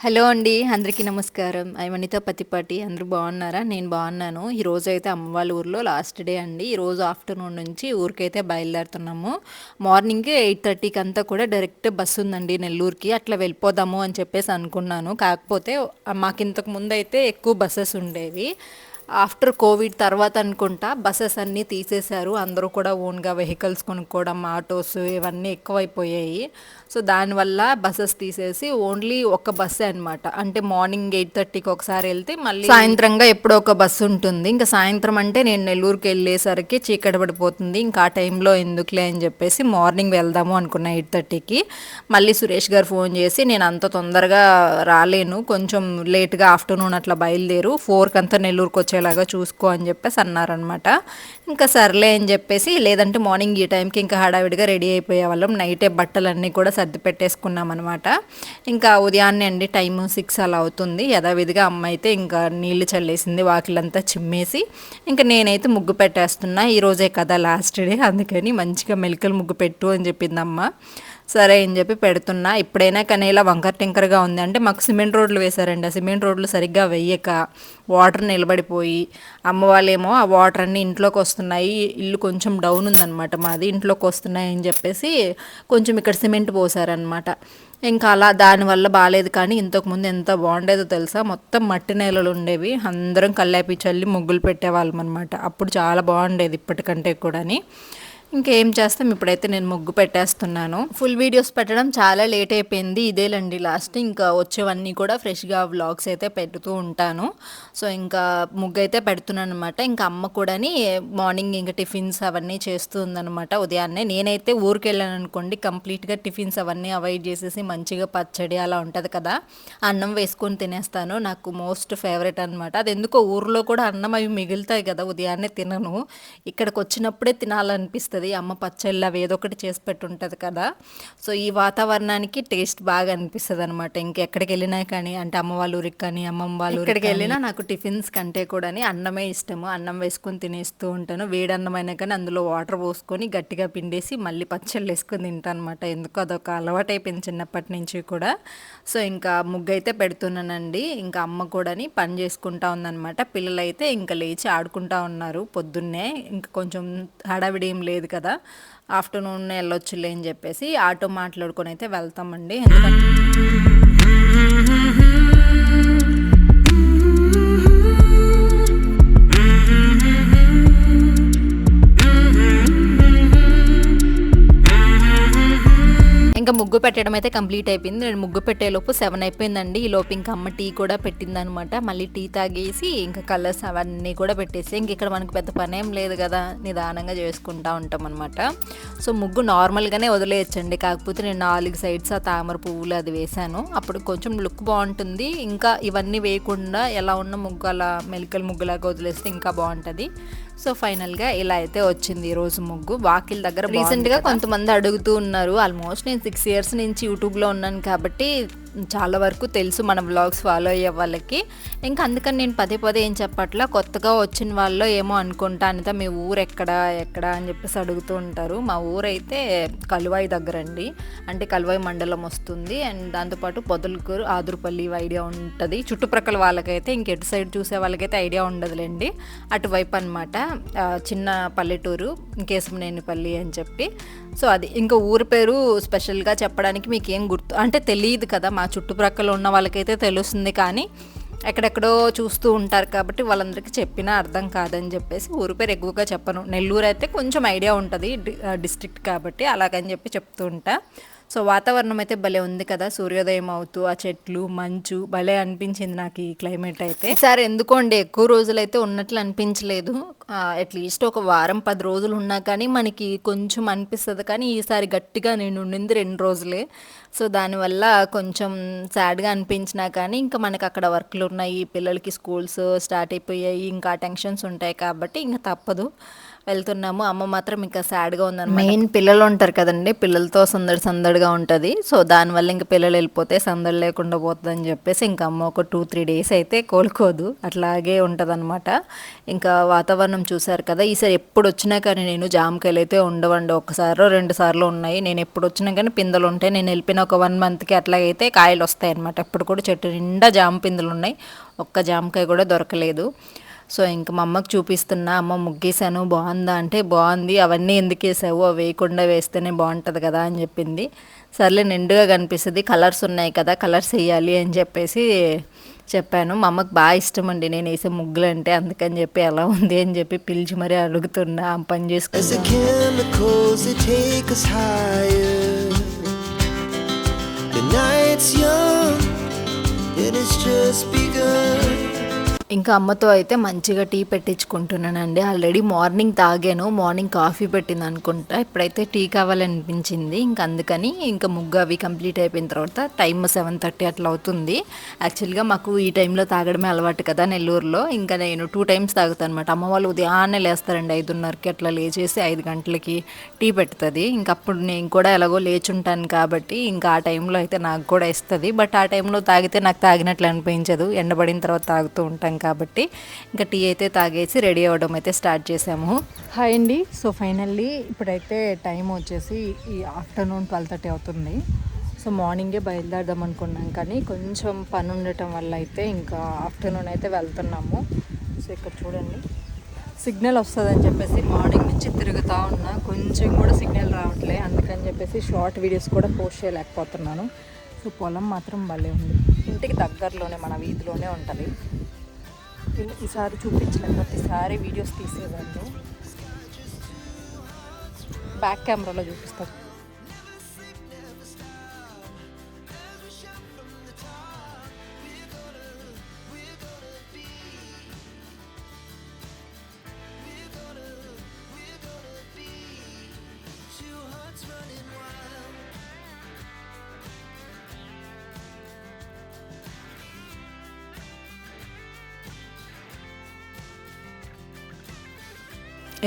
Hello అండి అందరికీ నమస్కారం. ఐమణితో పతిపాటి అందరూ బాగున్నారా? నేను బాగున్నాను. ఈరోజు అయితే అమ్మ వాళ్ళ ఊర్లో లాస్ట్ డే అండి. ఈరోజు ఆఫ్టర్నూన్ నుంచి ఊరికైతే బయలుదేరుతున్నాము. మార్నింగ్ ఎయిట్ థర్టీకి అంతా కూడా డైరెక్ట్ బస్సు ఉందండి నెల్లూరుకి. అట్లా వెళ్ళిపోదాము అని చెప్పేసి అనుకున్నాను. కాకపోతే మాకు ఇంతకు ముందు అయితే ఎక్కువ బస్సెస్ ఉండేవి. ఆఫ్టర్ కోవిడ్ తర్వాత అనుకుంటా బస్సెస్ అన్నీ తీసేశారు. అందరూ కూడా ఓన్గా వెహికల్స్ కొనుక్కోవడం ఆటోస్ ఇవన్నీ ఎక్కువైపోయాయి. సో దానివల్ల బస్సెస్ తీసేసి ఓన్లీ ఒక బస్సే అనమాట అంటే మార్నింగ్ ఎయిట్ థర్టీకి ఒకసారి వెళ్తే మళ్ళీ సాయంత్రంగా ఎప్పుడో ఒక బస్సు ఉంటుంది. ఇంకా సాయంత్రం అంటే నేను నెల్లూరుకి వెళ్ళేసరికి చీకటి పడిపోతుంది. ఇంకా ఆ టైంలో ఎందుకులే అని చెప్పేసి మార్నింగ్ వెళ్దాము అనుకున్నా ఎయిట్ థర్టీకి మళ్ళీ సురేష్ గారు ఫోన్ చేసి నేను అంత తొందరగా రాలేను. కొంచెం లేట్గా ఆఫ్టర్నూన్ అట్లా బయలుదేరు. ఫోర్కి అంతా నెల్లూరుకి వచ్చేలాగా చూసుకో అని చెప్పేసి అన్నారనమాట ఇంకా సర్లే అని చెప్పేసి లేదంటే మార్నింగ్ ఈ టైంకి ఇంకా హడావిడిగా రెడీ అయిపోయే వాళ్ళం. నైటే బట్టలన్నీ కూడా సర్ది పెట్టేసుకున్నాం అనమాట ఇంకా ఉదయాన్నే అండి టైము సిక్స్ అలా అవుతుంది. యథావిధిగా అమ్మ అయితే ఇంకా నీళ్ళు చల్లేసింది వాకిలంతా చిమ్మేసి ఇంకా నేనైతే ముగ్గు పెట్టేస్తున్నా. ఈరోజే కదా లాస్ట్ డే అందుకని మంచిగా మెలికలు ముగ్గు పెట్టు అని చెప్పింది అమ్మ సరే అని చెప్పి పెడుతున్నా. ఇప్పుడైనా కానీ ఇలా వంకర టింకరగా ఉంది అంటే మాకు సిమెంట్ రోడ్లు వేశారండి. ఆ సిమెంట్ రోడ్లు సరిగ్గా వెయ్యక వాటర్ నిలబడిపోయి అమ్మ వాళ్ళేమో ఆ వాటర్ అన్నీ ఇంట్లోకి వస్తున్నాయి. ఇల్లు కొంచెం డౌన్ ఉందన్నమాట మాది. ఇంట్లోకి వస్తున్నాయి అని చెప్పేసి కొంచెం ఇక్కడ సిమెంట్ పోసారనమాట ఇంకా అలా దానివల్ల బాగాలేదు కానీ ఇంతకుముందు ఎంత బాగుండేదో తెలుసా? మొత్తం మట్టి నేలలు ఉండేవి. అందరం కల్లాపి చల్లి ముగ్గులు పెట్టేవాళ్ళం అనమాట అప్పుడు చాలా బాగుండేది ఇప్పటికంటే కూడాని. ఇంకేం చేస్తాం? ఇప్పుడైతే నేను ముగ్గు పెట్టేస్తున్నాను. ఫుల్ వీడియోస్ పెట్టడం చాలా లేట్ అయిపోయింది. ఇదేలండి లాస్ట్ ఇంకా వచ్చేవన్నీ కూడా ఫ్రెష్గా వ్లాగ్స్ అయితే పెడుతూ ఉంటాను. సో ఇంకా ముగ్గు అయితే పెడుతున్నాను అనమాట ఇంకా అమ్మ కూడాని మార్నింగ్ ఇంకా టిఫిన్స్ అవన్నీ చేస్తూ ఉందనమాట ఉదయాన్నే. నేనైతే ఊరికి వెళ్ళాను అనుకోండి కంప్లీట్గా టిఫిన్స్ అవన్నీ అవాయిడ్ చేసేసి మంచిగా పచ్చడి అలా ఉంటుంది కదా అన్నం వేసుకొని తినేస్తాను. నాకు మోస్ట్ ఫేవరెట్ అనమాట అది ఎందుకో ఊర్లో కూడా అన్నం అవి మిగులుతాయి కదా ఉదయాన్నే తినను. ఇక్కడికి వచ్చినప్పుడే తినాలనిపిస్తుంది. వస్తుంది అమ్మ పచ్చళ్ళు అవి ఏదో ఒకటి చేసి పెట్టుంటుంది కదా. సో ఈ వాతావరణానికి టేస్ట్ బాగా అనిపిస్తుంది అనమాట ఇంకెక్కడికి వెళ్ళినా కానీ అంటే అమ్మ వాళ్ళ ఊరికి కానీ అమ్మమ్మ వాళ్ళ ఊరికి వెళ్ళినా నాకు టిఫిన్స్ కంటే కూడా అన్నమే ఇష్టము. అన్నం వేసుకొని తినేస్తూ ఉంటాను. వేడి అన్నమైనా కానీ అందులో వాటర్ పోసుకొని గట్టిగా పిండేసి మళ్ళీ పచ్చళ్ళు వేసుకొని తింటాను అనమాట ఎందుకు అదొక అలవాటు అయిపోయింది చిన్నప్పటి నుంచి కూడా. సో ఇంకా ముగ్గు అయితే పెడుతున్నానండి. ఇంకా అమ్మ కూడాని పని చేసుకుంటా ఉందనమాట పిల్లలైతే ఇంకా లేచి ఆడుకుంటా ఉన్నారు పొద్దున్నే. ఇంకా కొంచెం హడావిడి ఏం లేదు కదా. ఆఫ్టర్నూన్ వెళ్ళొచ్చులే అని చెప్పేసి ఆటో మాట్లాడుకొని అయితే వెళ్తామండి. ఎందుకంటే ఇంకా ముగ్గు పెట్టడం అయితే కంప్లీట్ అయిపోయింది. నేను ముగ్గు పెట్టేలోపు సెవెన్ అయిపోయిందండి. ఈ లోపు ఇంకా అమ్మ టీ కూడా పెట్టిందనమాట. మళ్ళీ టీ తాగేసి ఇంకా కలర్స్ అవన్నీ కూడా పెట్టేసి ఇంక ఇక్కడ మనకు పెద్ద పని ఏం లేదు కదా నిదానంగా చేసుకుంటా ఉంటాం అనమాట సో ముగ్గు నార్మల్గానే వదిలేయచ్చండి. కాకపోతే నేను నాలుగు సైడ్స్ ఆ తామర పువ్వులు అది వేశాను. అప్పుడు కొంచెం లుక్ బాగుంటుంది. ఇంకా ఇవన్నీ వేయకుండా ఎలా ఉన్న ముగ్గు అలా మెలికల ముగ్గులాగా వదిలేస్తే ఇంకా బాగుంటుంది. సో ఫైనల్గా ఇలా అయితే వచ్చింది ఈరోజు ముగ్గు. వాకిల్ దగ్గర రీసెంట్గా కొంతమంది అడుగుతూ ఉన్నారు. ఆల్మోస్ట్ నేను సిక్స్ ఇయర్స్ నుంచి యూట్యూబ్లో ఉన్నాను కాబట్టి చాలా వరకు తెలుసు మన వ్లాగ్స్ ఫాలో అయ్యే వాళ్ళకి. ఇంకా అందుకని నేను పదే పదే ఏం చెప్పట్లా కొత్తగా వచ్చిన వాళ్ళు ఏమో అనుకుంటా అనిత మీ ఊరు ఎక్కడ ఎక్కడ అని చెప్పేసి అడుగుతూ ఉంటారు. మా ఊరు అయితే కలువాయి దగ్గర అండి అంటే కలువాయి మండలం వస్తుంది. అండ్ దాంతోపాటు పొదలకూరు ఆదురుపల్లి ఐడియా ఉంటుంది. చుట్టుప్రక్కల వాళ్ళకైతే ఇంకెటు సైడ్ చూసే వాళ్ళకైతే ఐడియా ఉండదులేండి. అటువైపు అనమాట చిన్న పల్లెటూరు కేశమనేనిపల్లి అని చెప్పి. సో అది ఇంకా ఊరి పేరు స్పెషల్గా చెప్పడానికి మీకు ఏం గుర్తు అంటే తెలియదు కదా మా చుట్టుప్రక్కల ఉన్న వాళ్ళకైతే తెలుస్తుంది కానీ ఎక్కడెక్కడో చూస్తూ ఉంటారు కాబట్టి వాళ్ళందరికీ చెప్పినా అర్థం కాదని చెప్పేసి ఊరి పేరు ఎక్కువగా చెప్పను. నెల్లూరు అయితే కొంచెం ఐడియా ఉంటుంది డిస్ట్రిక్ట్ కాబట్టి అలాగని చెప్పి చెప్తూ ఉంటా. సో వాతావరణం అయితే భలే ఉంది కదా సూర్యోదయం అవుతూ ఆ చెట్లు మంచు భలే అనిపించింది నాకు ఈ క్లైమేట్ అయితే. సార్ ఎందుకోండి ఎక్కువ రోజులు అయితే ఉన్నట్లు అనిపించలేదు. అట్లీస్ట్ ఒక వారం పది రోజులు ఉన్నా కానీ మనకి కొంచెం అనిపిస్తుంది. కానీ ఈసారి గట్టిగా నేను ఉండింది రెండు రోజులే. సో దానివల్ల కొంచెం సాడ్గా అనిపించినా కానీ ఇంకా మనకి అక్కడ వర్క్లు ఉన్నాయి. పిల్లలకి స్కూల్స్ స్టార్ట్ అయిపోయాయి. ఇంకా టెన్షన్స్ ఉంటాయి కాబట్టి ఇంకా తప్పదు. వెళ్తున్నాము. అమ్మ మాత్రం ఇంకా సాడ్గా ఉందని మెయిన్ పిల్లలు ఉంటారు కదండి. పిల్లలతో సందడి సందడిగా ఉంటుంది. సో దానివల్ల ఇంకా పిల్లలు వెళ్ళిపోతే సందడి లేకుండా పోతుందని చెప్పేసి ఇంకా అమ్మ ఒక టూ త్రీ డేస్ అయితే కోలుకోదు. అట్లాగే ఉంటుంది ఇంకా వాతావరణం చూశారు కదా. ఈసారి ఎప్పుడు వచ్చినా కానీ నేను జామకాయలు అయితే ఉండవండి. ఒక్కసారో రెండు సార్లు ఉన్నాయి. నేను ఎప్పుడు వచ్చినా కానీ పిందెలు ఉంటాయి. నేను వెళ్ళిపోయిన ఒక వన్ మంత్కి అట్లాగైతే కాయలు వస్తాయి అనమాట ఎప్పుడు కూడా చెట్టు నిండా జామ పిందెలు ఉన్నాయి. ఒక్క జామకాయ కూడా దొరకలేదు. సో ఇంక మా అమ్మకి చూపిస్తున్నా అమ్మ ముగ్గేసాను బాగుందా? అంటే బాగుంది అవన్నీ ఎందుకు వేసావు? అవి వేయకుండా వేస్తేనే బాగుంటుంది కదా అని చెప్పింది. సర్లే నిండుగా కనిపిస్తుంది కలర్స్ ఉన్నాయి కదా కలర్స్ వేయాలి అని చెప్పేసి చెప్పాను. మా అమ్మకి బాగా ఇష్టం అండి నేను వేసే ముగ్గులు అంటే అందుకని చెప్పి ఎలా ఉంది అని చెప్పి పిలిచి మరీ అడుగుతున్నా ఆ పని As ఇంకా అమ్మతో అయితే మంచిగా టీ పెట్టించుకుంటున్నానండి. ఆల్రెడీ మార్నింగ్ తాగాను మార్నింగ్ కాఫీ పెట్టింది అనుకుంటా ఇప్పుడైతే టీ కావాలనిపించింది. ఇంకా అందుకని ఇంకా ముగ్గు అవి కంప్లీట్ అయిపోయిన తర్వాత టైం సెవెన్ థర్టీ అట్లా అవుతుంది. యాక్చువల్గా మాకు ఈ టైంలో తాగడమే అలవాటు కదా నెల్లూరులో. ఇంకా నేను టూ టైమ్స్ తాగుతాను అనమాట అమ్మ వాళ్ళు ఉదయాన్నే లేస్తారండి ఐదున్నరకి. అట్లా లేచేసి ఐదు గంటలకి టీ పెడుతుంది. ఇంకా అప్పుడు నేను కూడా ఎలాగో లేచుంటాను కాబట్టి ఇంకా ఆ టైంలో అయితే నాకు కూడా ఇస్తుంది. బట్ ఆ టైంలో తాగితే నాకు తాగినట్లు అనిపించదు. ఎండబడిన తర్వాత తాగుతూ ఉంటాను ఉంటాం కాబట్టి ఇంకా టీ అయితే తాగేసి రెడీ అవ్వడం అయితే స్టార్ట్ చేసాము. హాయ్ అండి. సో ఫైనల్లీ ఇప్పుడైతే టైం వచ్చేసి ఈ ఆఫ్టర్నూన్ ట్వెల్వ్ థర్టీ అవుతుంది. సో మార్నింగే బయలుదేరదాం అనుకున్నాం కానీ కొంచెం పని ఉండటం వల్ల అయితే ఇంకా ఆఫ్టర్నూన్ అయితే వెళ్తున్నాము. సో ఇక్కడ చూడండి. సిగ్నల్ వస్తుందని చెప్పేసి మార్నింగ్ నుంచి తిరుగుతూ ఉన్నా కొంచెం కూడా సిగ్నల్ రావట్లే. అందుకని చెప్పేసి షార్ట్ వీడియోస్ కూడా పోస్ట్ చేయలేకపోతున్నాను. సో పొలం మాత్రం భలే ఉంది. ఇంటికి దగ్గరలోనే మన వీధిలోనే ఉంటుంది. ఈసారి చూపించిన ప్రతిసారి వీడియోస్ తీసేదాన్ని. బ్యాక్ కెమెరాలో చూపిస్తాను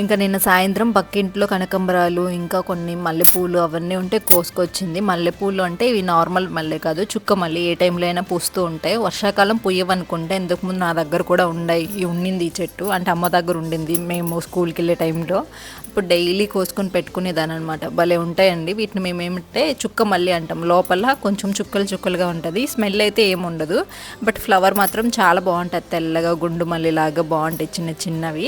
ఇంకా నిన్న సాయంత్రం పక్కింట్లో కనకంబరాలు ఇంకా కొన్ని మల్లెపూలు అవన్నీ ఉంటే కోసుకొచ్చింది. మల్లెపూలు అంటే ఇవి నార్మల్ మల్లె కాదు చుక్క మల్లె. ఏ టైంలో అయినా పూస్తూ ఉంటాయి. వర్షాకాలం పుయ్యవనుకుంటే ఇంతకుముందు నా దగ్గర కూడా ఉన్నాయి ఈ ఉండింది ఈ చెట్టు. అంటే అమ్మ దగ్గర ఉండింది మేము స్కూల్కి వెళ్ళే టైంలో. ఇప్పుడు డైలీ కోసుకొని పెట్టుకునేదాని అనమాట భలే ఉంటాయండి. వీటిని మేము చుక్క మల్లి అంటాం. లోపల కొంచెం చుక్కలు చుక్కలుగా ఉంటుంది. స్మెల్ అయితే ఏముండదు బట్ ఫ్లవర్ మాత్రం చాలా బాగుంటుంది తెల్లగా గుండు మల్లిలాగా బాగుంటాయి చిన్న చిన్నవి.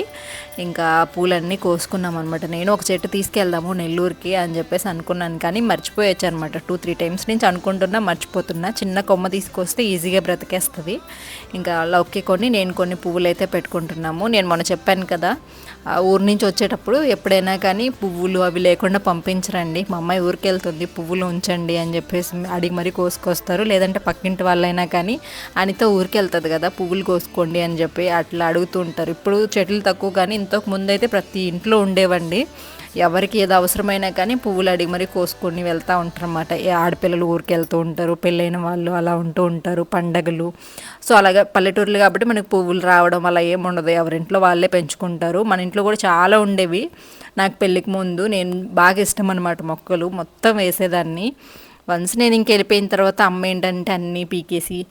ఇంకా పూలు పూలన్నీ కోసుకున్నాం అనమాట నేను ఒక చెట్టు తీసుకెళ్దాము నెల్లూరుకి అని చెప్పేసి అనుకున్నాను కానీ మర్చిపోయచ్చు అనమాట టూ త్రీ టైమ్స్ నుంచి అనుకుంటున్నా మర్చిపోతున్నా. చిన్న కొమ్మ తీసుకొస్తే ఈజీగా బ్రతికేస్తుంది. ఇంకా లౌకి కొన్ని నేను కొన్ని పువ్వులు అయితే పెట్టుకుంటున్నాము. నేను మొన్న చెప్పాను కదా ఊరి ఊరు నుంచి వచ్చేటప్పుడు ఎప్పుడైనా కానీ పువ్వులు అవి లేకుండా పంపించరండి. మా అమ్మాయి ఊరికి వెళ్తుంది పువ్వులు ఉంచండి అని చెప్పేసి అడిగి మరీ కోసుకొస్తారు. లేదంటే పక్కింటి వాళ్ళైనా కానీ అనితో ఊరికి వెళ్తుంది కదా పువ్వులు కోసుకోండి అని చెప్పి అట్లా అడుగుతూ ఉంటారు. ఇప్పుడు చెట్లు తక్కువ కానీ ఇంతకు ముందు అయితే ప్రతి ఇంట్లో ఉండేవండి. ఎవరికి ఏది అవసరమైనా కానీ పువ్వులు అడిగి మరీ కోసుకొని వెళ్తూ ఉంటారు అన్నమాట ఏ ఆడపిల్లలు ఊరికి వెళ్తూ ఉంటారు పెళ్ళైన వాళ్ళు అలా ఉంటూ ఉంటారు పండగలు. సో అలాగే పల్లెటూర్లు కాబట్టి మనకు పువ్వులు రావడం అలా ఏమి ఉండదు. ఎవరింట్లో వాళ్ళే పెంచుకుంటారు. మన ఇంట్లో కూడా చాలా ఉండేవి. నాకు పెళ్ళికి ముందు నేను బాగా ఇష్టం అనమాట మొక్కలు. మొత్తం వేసేదాన్ని. వన్స్ నేను ఇంక వెళ్ళిపోయిన తర్వాత అమ్మ ఏంటంటే అన్నీ పీకేసి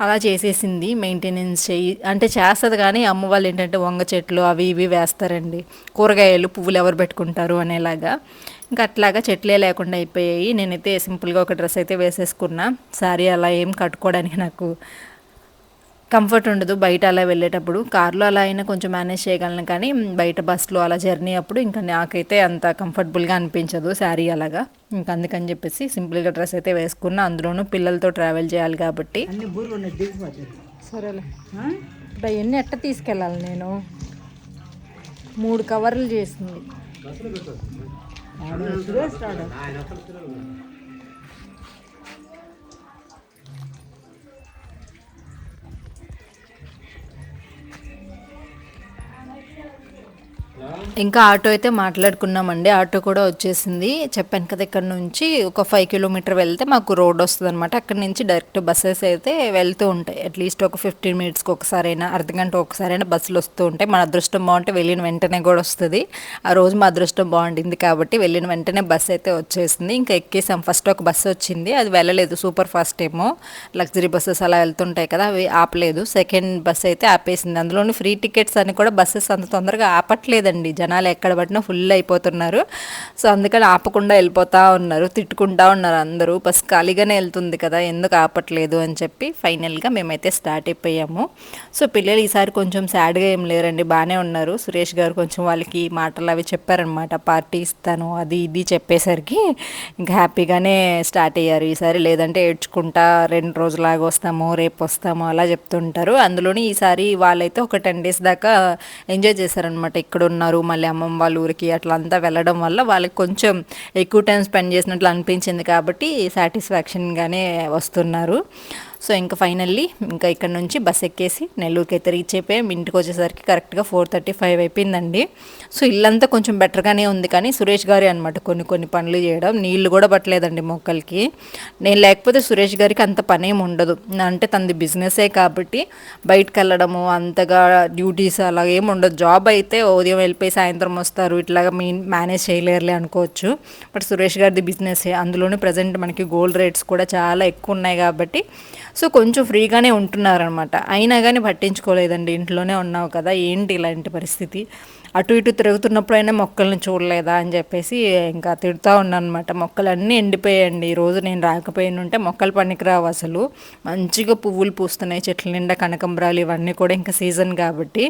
అలా చేసేసింది మెయింటెనెన్స్ చేయి అంటే చేస్తుంది కానీ అమ్మ వాళ్ళు ఏంటంటే వంగ చెట్లు అవి ఇవి వేస్తారండి. కూరగాయలు పువ్వులు ఎవరు పెట్టుకుంటారు అనేలాగా. ఇంకా అట్లాగా చెట్లే లేకుండా అయిపోయాయి. నేనైతే సింపుల్గా ఒక డ్రెస్ అయితే వేసేసుకున్నా. సారీ అలా ఏం కట్టుకోవడానికి నాకు కంఫర్ట్ ఉండదు బయట అలా వెళ్ళేటప్పుడు. కార్లో అలా అయినా కొంచెం మేనేజ్ చేయగలను కానీ బయట బస్సులో అలా జర్నీ అప్పుడు ఇంకా నాకైతే అంత కంఫర్టబుల్గా అనిపించదు శారీ అలాగా. ఇంకా అందుకని చెప్పేసి సింపుల్గా డ్రెస్ అయితే వేసుకున్నా. అందులోనూ పిల్లలతో ట్రావెల్ చేయాలి కాబట్టి. అన్ని బూర్లు ఉన్నాయి దిగిపోతుంది సరేలే. ఇప్పుడు అవన్నీ ఎట్ట తీసుకెళ్ళాలి నేను? మూడు కవర్లు చేసింది. ఇంకా ఆటో అయితే మాట్లాడుకున్నామండి. ఆటో కూడా వచ్చేసింది. చెప్పాను కదా ఇక్కడ నుంచి ఒక ఫైవ్ కిలోమీటర్ వెళ్తే మాకు రోడ్ వస్తుంది అనమాట అక్కడ నుంచి డైరెక్ట్ బస్సెస్ అయితే వెళ్తూ ఉంటాయి. అట్లీస్ట్ ఒక ఫిఫ్టీన్ మినిట్స్కి ఒకసారైనా అర్ధ గంట ఒకసారైనా బస్సులు వస్తూ ఉంటాయి. మన అదృష్టం బాగుంటే వెళ్ళిన వెంటనే కూడా వస్తుంది. ఆ రోజు మా అదృష్టం బాగుండింది కాబట్టి వెళ్ళిన వెంటనే బస్సు అయితే వచ్చేసింది. ఇంకా ఎక్కేసాం. ఫస్ట్ ఒక బస్సు వచ్చింది. అది వెళ్ళలేదు. సూపర్ ఫాస్ట్ ఏమో. లగ్జరీ బస్సెస్ అలా వెళ్తుంటాయి కదా అవి ఆపలేదు. సెకండ్ బస్ అయితే ఆపేసింది. అందులోని ఫ్రీ టికెట్స్ అని కూడా బస్సెస్ అంత తొందరగా ఆపట్లేదు. ఆపట్లేదండి జనాలు ఎక్కడ పట్టినా ఫుల్ అయిపోతున్నారు. సో అందుకని ఆపకుండా వెళ్ళిపోతూ ఉన్నారు. తిట్టుకుంటా ఉన్నారు అందరూ. బస్ ఖాళీగానే వెళ్తుంది కదా ఎందుకు ఆపట్లేదు అని చెప్పి ఫైనల్గా మేమైతే స్టార్ట్ అయిపోయాము. సో పిల్లలు ఈసారి కొంచెం సాడ్గా ఏం లేరండి బాగానే ఉన్నారు. సురేష్ గారు కొంచెం వాళ్ళకి మాటలు అవి చెప్పారనమాట పార్టీ ఇస్తాను అది ఇది చెప్పేసరికి ఇంకా హ్యాపీగానే స్టార్ట్ అయ్యారు. ఈసారి లేదంటే ఏడ్చుకుంటా రెండు రోజులాగా వస్తాము రేపు వస్తాము అలా చెప్తుంటారు. అందులోని ఈసారి వాళ్ళైతే ఒక టెన్ డేస్ దాకా ఎంజాయ్ చేశారనమాట ఇక్కడ ఉన్నారు. మళ్ళీ అమ్మమ్మ వాళ్ళ ఊరికి అట్లా అంతా వెళ్ళడం వల్ల వాళ్ళకి కొంచెం ఎక్కువ టైం స్పెండ్ చేసినట్లు అనిపించింది కాబట్టి సాటిస్ఫాక్షన్గానే వస్తున్నారు. సో ఇంకా ఫైనల్లీ ఇంకా ఇక్కడ నుంచి బస్ ఎక్కేసి నెల్లూరుకి అయితే రీచ్ అయిపోయాం ఇంటికి వచ్చేసరికి కరెక్ట్గా ఫోర్ థర్టీ ఫైవ్ అయిపోయిందండి. సో ఇల్లంతా కొంచెం బెటర్గానే ఉంది కానీ సురేష్ గారి అనమాట కొన్ని కొన్ని పనులు చేయడం. నీళ్ళు కూడా పట్టలేదండి మొక్కలకి. నేను లేకపోతే సురేష్ గారికి అంత పని ఏమి ఉండదు. అంటే తనది బిజినెసే కాబట్టి బయటకు వెళ్ళడము అంతగా డ్యూటీస్ అలా ఏమి ఉండదు. జాబ్ అయితే ఉదయం వెళ్ళిపోయి సాయంత్రం వస్తారు. ఇట్లాగా మీ మేనేజ్ చేయలేరులే అనుకోవచ్చు. బట్ సురేష్ గారిది బిజినెసే. అందులోనే ప్రజెంట్ మనకి గోల్డ్ రేట్స్ కూడా చాలా ఎక్కువ ఉన్నాయి కాబట్టి సో కొంచెం ఫ్రీగానే ఉంటున్నారనమాట. అయినా కానీ పట్టించుకోలేదండి. ఇంట్లోనే ఉన్నావు కదా ఏంటి ఇలాంటి పరిస్థితి? అటు ఇటు తిరుగుతున్నప్పుడైనా మొక్కల్ని చూడలేదా అని చెప్పేసి ఇంకా తిడుతూ ఉన్నానమాట మొక్కలు అన్నీ ఎండిపోయాయండి ఈరోజు నేను రాకపోయిన ఉంటే మొక్కలు పనికిరావు అసలు. మంచిగా పువ్వులు పూస్తున్నాయి చెట్ల నిండా కనకంబరాలు ఇవన్నీ కూడా ఇంకా సీజన్ కాబట్టి.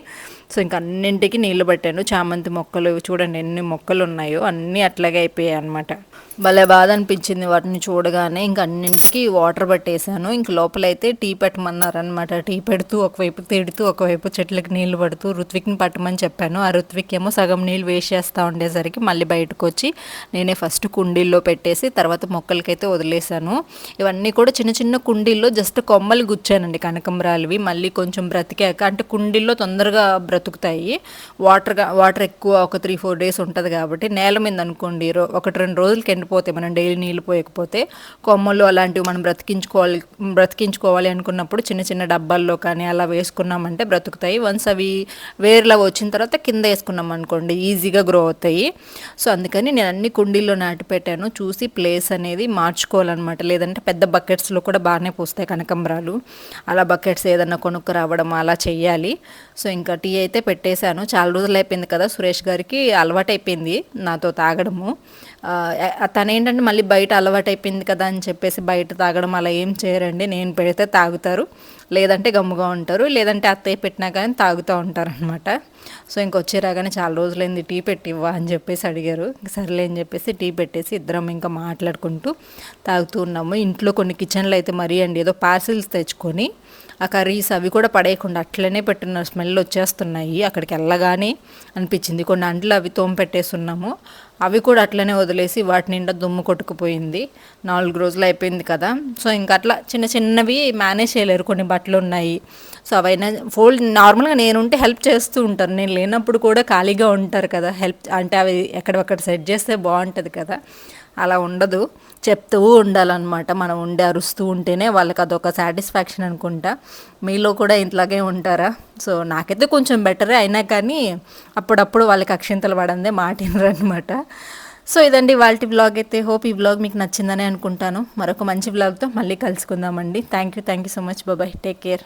సో ఇంకా అన్నింటికి నీళ్ళు పట్టాను. చామంతి మొక్కలు చూడండి ఎన్ని మొక్కలు ఉన్నాయో అన్నీ అట్లాగే అయిపోయాయి అనమాట భలే బాధ అనిపించింది వాటిని చూడగానే. ఇంక అన్నింటికి వాటర్ పట్టేశాను. ఇంక లోపలైతే టీ పెట్టమన్నారనమాట టీ పెడుతూ ఒకవైపు తిడుతూ ఒకవైపు చెట్లకి నీళ్ళు పడుతూ ఋత్విక్ని పట్టమని చెప్పాను. ఆ ఋత్విక్ ఏమో సగం నీళ్ళు వేస్ట్ చేస్తూ ఉండేసరికి మళ్ళీ బయటకు వచ్చి నేనే ఫస్ట్ కుండీల్లో పెట్టేసి తర్వాత మొక్కలకైతే వదిలేశాను. ఇవన్నీ కూడా చిన్న చిన్న కుండీల్లో జస్ట్ కొమ్మలు గుచ్చానండి కనకంబరాలవి. మళ్ళీ కొంచెం బ్రతికాక అంటే కుండీల్లో తొందరగా బ్రతుకుతాయి. వాటర్ వాటర్ ఎక్కువ ఒక త్రీ ఫోర్ డేస్ ఉంటుంది కాబట్టి నేల మీద అనుకోండి రో- ఒకటి రెండు రోజులకి ఎండిపోతే మనం డైలీ నీళ్ళు పోయకపోతే కొమ్మలు అలాంటివి మనం బ్రతికించుకోవాలి బ్రతికించుకోవాలి అనుకున్నప్పుడు చిన్న చిన్న డబ్బాల్లో కానీ అలా వేసుకున్నామంటే బ్రతుకుతాయి. వన్స్ అవి వేర్లా వచ్చిన తర్వాత కింద వేసుకున్నాం అనుకోండి ఈజీగా గ్రో అవుతాయి. సో అందుకని నేను అన్ని కుండీల్లో నాటి పెట్టాను చూసి ప్లేస్ అనేది మార్చుకోవాలన్నమాట. లేదంటే పెద్ద బకెట్స్లో కూడా బాగానే పూస్తాయి కనకంబరాలు. అలా బకెట్స్ ఏదన్నా కొనుక్కు రావడం అలా చేయాలి సో ఇంకా టీ అయితే పెట్టేశాను. చాలా రోజులు అయిపోయింది కదా సురేష్ గారికి అలవాటు అయిపోయింది నాతో తాగడము. తనేంటంటే తను ఏంటంటే మళ్ళీ బయట అలవాటు అయిపోయింది కదా అని చెప్పేసి బయట తాగడం అలా ఏం చేయరండి. నేను పెడితే తాగుతారు. లేదంటే గమ్ముగా ఉంటారు. లేదంటే అత్తయ్య పెట్టినా కానీ తాగుతూ ఉంటారనమాట సో ఇంకొచ్చి రాగానే చాలా రోజులైంది టీ పెట్టి ఇవ్వా అని చెప్పేసి అడిగారు. సర్లే అని చెప్పేసి టీ పెట్టేసి ఇద్దరం ఇంకా మాట్లాడుకుంటూ తాగుతూ ఉన్నాము. ఇంట్లో కొన్ని కిచెన్లు అయితే మరీ అండి ఏదో పార్సిల్స్ తెచ్చుకొని ఆ కర్రీస్ అవి కూడా పడేయకుండా అట్లనే పెట్టున్నారు స్మెల్ వచ్చేస్తున్నాయి. అక్కడికి వెళ్ళగానే అనిపించింది. కొన్ని అంట్లు అవి తోమ పెట్టేస్తున్నాము అవి కూడా అట్లనే వదిలేసి వాటి నిండా దుమ్ము కొట్టుకుపోయింది. నాలుగు రోజులు అయిపోయింది కదా. సో ఇంకా అట్లా చిన్న చిన్నవి మేనేజ్ చేయలేరు. కొన్ని బట్టలు ఉన్నాయి. సో అవైనా ఫోల్డ్ నార్మల్గా నేను ఉంటే హెల్ప్ చేస్తూ ఉంటాను. నేను లేనప్పుడు కూడా ఖాళీగా ఉంటారు కదా హెల్ప్ అంటే అవి ఎక్కడొక్కడ సెట్ చేస్తే బాగుంటుంది కదా. అలా ఉండదు. చెప్తూ ఉండాలన్నమాట. మనం ఉండి అరుస్తూ ఉంటేనే వాళ్ళకి అదొక సాటిస్ఫాక్షన్ అనుకుంటా. మీలో కూడా ఇంతలాగే ఉంటారా? సో నాకైతే కొంచెం బెటరే అయినా కానీ అప్పుడప్పుడు వాళ్ళకి అక్షింతలు పడందే మాట అనమాట సో ఇదండి వాళ్ళ బ్లాగ్ అయితే. హోప్ ఈ బ్లాగ్ మీకు నచ్చిందని అనుకుంటాను. మరొక మంచి బ్లాగ్తో మళ్ళీ కలుసుకుందామండి. Thank you thank you so much బాబాయ్ టేక్ కేర్